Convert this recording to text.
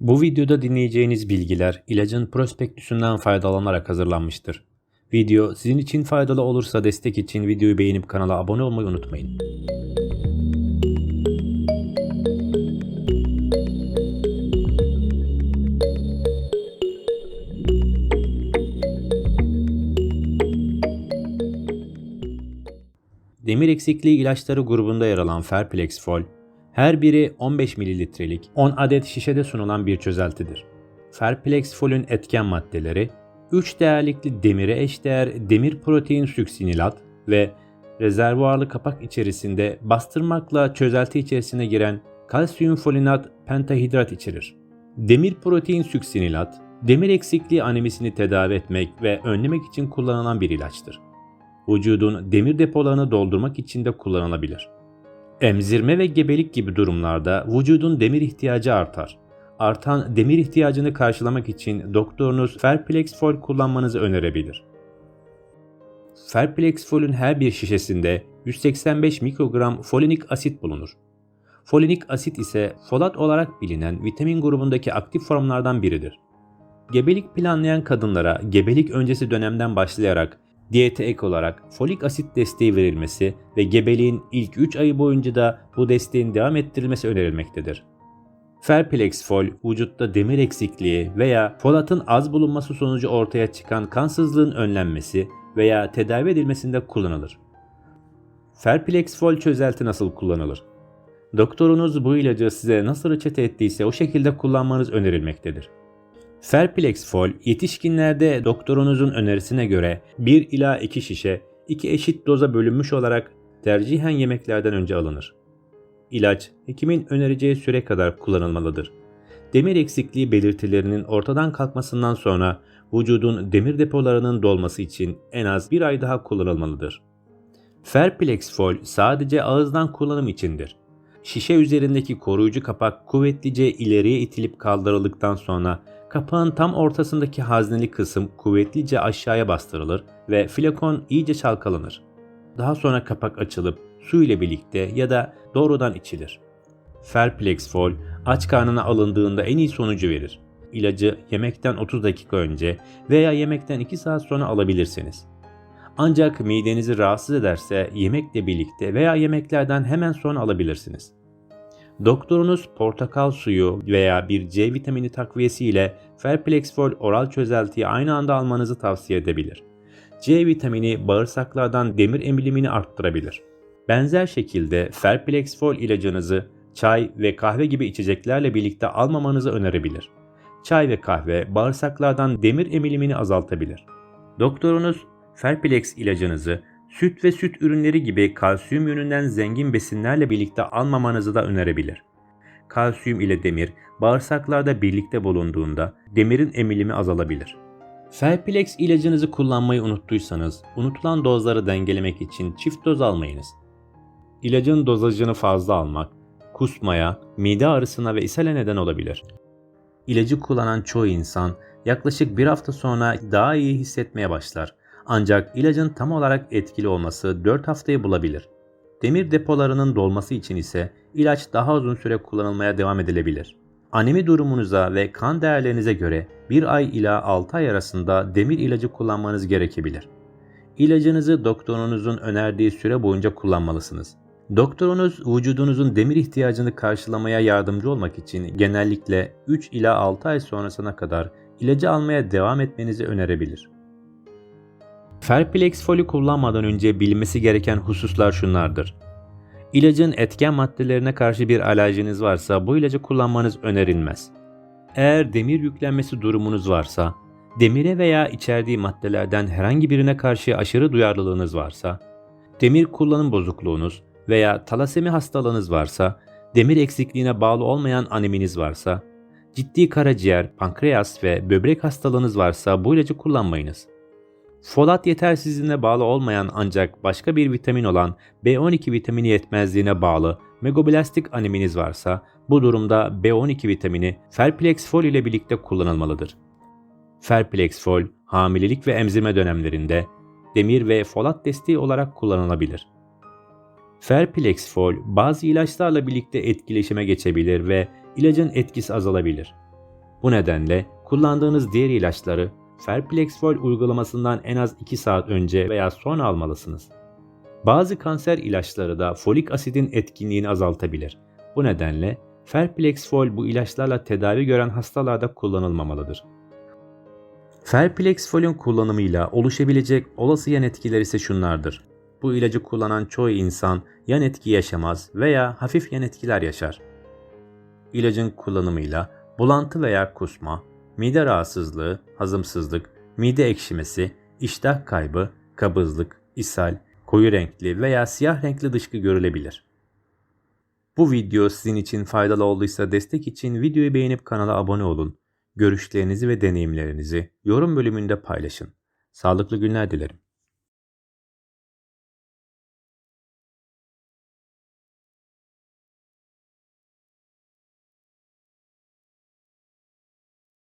Bu videoda dinleyeceğiniz bilgiler ilacın prospektüsünden faydalanarak hazırlanmıştır. Video sizin için faydalı olursa destek için videoyu beğenip kanala abone olmayı unutmayın. Demir eksikliği ilaçları grubunda yer alan Ferplexfol, her biri 15 mililitrelik 10 adet şişede sunulan bir çözeltidir. Ferplexfol'ün etken maddeleri 3 değerlikli demire eşdeğer demir protein süksinilat ve rezervuarlı kapak içerisinde bastırmakla çözelti içerisine giren kalsiyum folinat pentahidrat içerir. Demir protein süksinilat, demir eksikliği anemisini tedavi etmek ve önlemek için kullanılan bir ilaçtır. Vücudun demir depolarını doldurmak için de kullanılabilir. Emzirme ve gebelik gibi durumlarda vücudun demir ihtiyacı artar. Artan demir ihtiyacını karşılamak için doktorunuz Ferplexfol kullanmanızı önerebilir. Ferplexfol'ün her bir şişesinde 185 mikrogram folinik asit bulunur. Folinik asit ise folat olarak bilinen vitamin grubundaki aktif formlardan biridir. Gebelik planlayan kadınlara gebelik öncesi dönemden başlayarak diyete ek olarak folik asit desteği verilmesi ve gebeliğin ilk 3 ayı boyunca da bu desteğin devam ettirilmesi önerilmektedir. Ferplexfol, vücutta demir eksikliği veya folatın az bulunması sonucu ortaya çıkan kansızlığın önlenmesi veya tedavi edilmesinde kullanılır. Ferplexfol çözelti nasıl kullanılır? Doktorunuz bu ilacı size nasıl reçete ettiyse o şekilde kullanmanız önerilmektedir. Ferplexfol yetişkinlerde doktorunuzun önerisine göre 1 ila 2 şişe 2 eşit doza bölünmüş olarak tercihen yemeklerden önce alınır. İlaç hekimin önereceği süre kadar kullanılmalıdır. Demir eksikliği belirtilerinin ortadan kalkmasından sonra vücudun demir depolarının dolması için en az bir ay daha kullanılmalıdır. Ferplexfol sadece ağızdan kullanım içindir. Şişe üzerindeki koruyucu kapak kuvvetlice ileriye itilip kaldırıldıktan sonra kapağın tam ortasındaki hazneli kısım kuvvetlice aşağıya bastırılır ve flakon iyice çalkalanır. Daha sonra kapak açılıp su ile birlikte ya da doğrudan içilir. Ferplexfol aç karnına alındığında en iyi sonucu verir. İlacı yemekten 30 dakika önce veya yemekten 2 saat sonra alabilirsiniz. Ancak midenizi rahatsız ederse yemekle birlikte veya yemeklerden hemen sonra alabilirsiniz. Doktorunuz portakal suyu veya bir C vitamini takviyesi ile Ferplexfol oral çözeltiyi aynı anda almanızı tavsiye edebilir. C vitamini bağırsaklardan demir emilimini arttırabilir. Benzer şekilde Ferplexfol ilacınızı çay ve kahve gibi içeceklerle birlikte almamanızı önerebilir. Çay ve kahve bağırsaklardan demir emilimini azaltabilir. Doktorunuz Ferplex ilacınızı süt ve süt ürünleri gibi kalsiyum yönünden zengin besinlerle birlikte almamanızı da önerebilir. Kalsiyum ile demir bağırsaklarda birlikte bulunduğunda demirin emilimi azalabilir. Ferplex ilacınızı kullanmayı unuttuysanız unutulan dozları dengelemek için çift doz almayınız. İlacın dozajını fazla almak kusmaya, mide ağrısına ve ishale neden olabilir. İlacı kullanan çoğu insan yaklaşık bir hafta sonra daha iyi hissetmeye başlar. Ancak ilacın tam olarak etkili olması 4 haftayı bulabilir. Demir depolarının dolması için ise ilaç daha uzun süre kullanılmaya devam edilebilir. Anemi durumunuza ve kan değerlerinize göre 1 ay ila 6 ay arasında demir ilacı kullanmanız gerekebilir. İlacınızı doktorunuzun önerdiği süre boyunca kullanmalısınız. Doktorunuz vücudunuzun demir ihtiyacını karşılamaya yardımcı olmak için genellikle 3 ila 6 ay sonrasına kadar ilacı almaya devam etmenizi önerebilir. Ferplex foli kullanmadan önce bilmesi gereken hususlar şunlardır. İlacın etken maddelerine karşı bir alerjiniz varsa bu ilacı kullanmanız önerilmez. Eğer demir yüklenmesi durumunuz varsa, demire veya içerdiği maddelerden herhangi birine karşı aşırı duyarlılığınız varsa, demir kullanım bozukluğunuz veya talasemi hastalığınız varsa, demir eksikliğine bağlı olmayan aneminiz varsa, ciddi karaciğer, pankreas ve böbrek hastalığınız varsa bu ilacı kullanmayınız. Folat yetersizliğine bağlı olmayan ancak başka bir vitamin olan B12 vitamini yetmezliğine bağlı megoblastik aneminiz varsa bu durumda B12 vitamini Ferplexfol ile birlikte kullanılmalıdır. Ferplexfol hamilelik ve emzirme dönemlerinde demir ve folat desteği olarak kullanılabilir. Ferplexfol bazı ilaçlarla birlikte etkileşime geçebilir ve ilacın etkisi azalabilir. Bu nedenle kullandığınız diğer ilaçları Ferplexfol uygulamasından en az 2 saat önce veya sonra almalısınız. Bazı kanser ilaçları da folik asidin etkinliğini azaltabilir. Bu nedenle Ferplexfol bu ilaçlarla tedavi gören hastalarda kullanılmamalıdır. Ferplexfol'ün kullanımıyla oluşabilecek olası yan etkiler ise şunlardır. Bu ilacı kullanan çoğu insan yan etki yaşamaz veya hafif yan etkiler yaşar. İlacın kullanımıyla bulantı veya kusma, mide rahatsızlığı, hazımsızlık, mide ekşimesi, iştah kaybı, kabızlık, ishal, koyu renkli veya siyah renkli dışkı görülebilir. Bu video sizin için faydalı olduysa destek için videoyu beğenip kanala abone olun. Görüşlerinizi ve deneyimlerinizi yorum bölümünde paylaşın. Sağlıklı günler dilerim.